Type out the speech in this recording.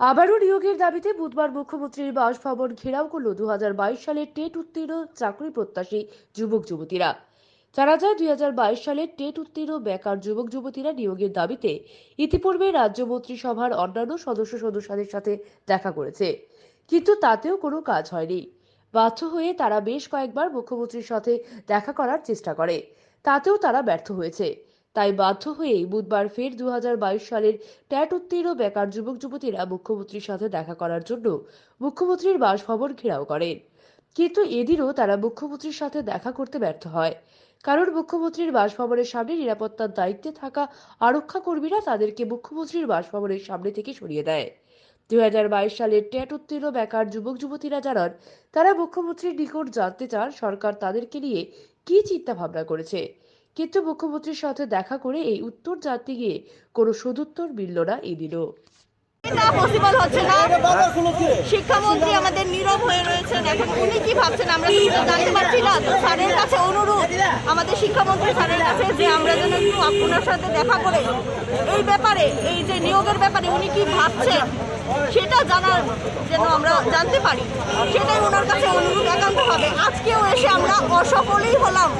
আবারও নিয়োগের দাবিতে বুধবার মুখ্যমন্ত্রীর বাসভবন ঘেরাও করল দু সালে টেট উত্তীর্ণ চাকরি প্রত্যাশী যুবক যুবতীরা। জানা যায় দু হাজার বাইশ সালের টেট উত্তীর্ণ বেকার যুবক যুবতীরা নিয়োগের দাবিতে ইতিপূর্বে রাজ্য মন্ত্রিসভার অন্যান্য সদস্য সদস্যদের সাথে দেখা করেছে, কিন্তু তাতেও কোনো কাজ হয়নি। বাধ্য হয়ে তারা বেশ কয়েকবার মুখ্যমন্ত্রীর সাথে দেখা করার চেষ্টা করে, তাতেও তারা ব্যর্থ হয়েছে। তাই বাধ্য হয়েই বুধবার ফের দু হাজার বাইশ সালের ট্যাট উত্তীর্ণ বেকার যুবক যুবতীরা মুখ্যমন্ত্রীর সাথে দেখা করার জন্য মুখ্যমন্ত্রীর বাসভবন ঘেরাও করেন। কিন্তু এদিনও তারা মুখ্যমন্ত্রীর সাথে দেখা করতে ব্যর্থ হয়। কারণ মুখ্যমন্ত্রীর বাসভবনের সামনে নিরাপত্তার দায়িত্বে থাকা আরক্ষা কর্মীরা তাদেরকে মুখ্যমন্ত্রীর বাসভবনের সামনে থেকে সরিয়ে দেয়। দুই হাজার বাইশ সালের ট্যাট উত্তীর্ণ বেকার যুবক যুবতীরা জানান, তারা মুখ্যমন্ত্রীর নিকট জানতে চান সরকার তাদেরকে নিয়ে কি চিন্তা ভাবনা করেছে। কিন্তু মুখ্যমন্ত্রীর সাথে দেখা করে এই উত্তর জানতে গিয়ে কোনো সদুত্তর মিলল না এদিনও। এটা পসিবল হচ্ছে না। শিক্ষামন্ত্রী আমাদের নীরব হয়ে রয়েছেন। এখন উনি কি ভাবছেন আমরা তো সেটা জানতে পারছি না? তো স্যারের কাছে অনুরোধ আমাদের শিক্ষামন্ত্রী স্যারের কাছে যে আমরা যেন একটু আপনার সাথে দেখা করে এই ব্যাপারে এই যে নিয়োগের ব্যাপারে উনি কি ভাবছেন সেটা জানার যেন আমরা জানতে পারি। সেটাই ওনার কাছে অনুরোধ একান্ত হবে। আজকেও এসে আমরা অসফলই হলাম।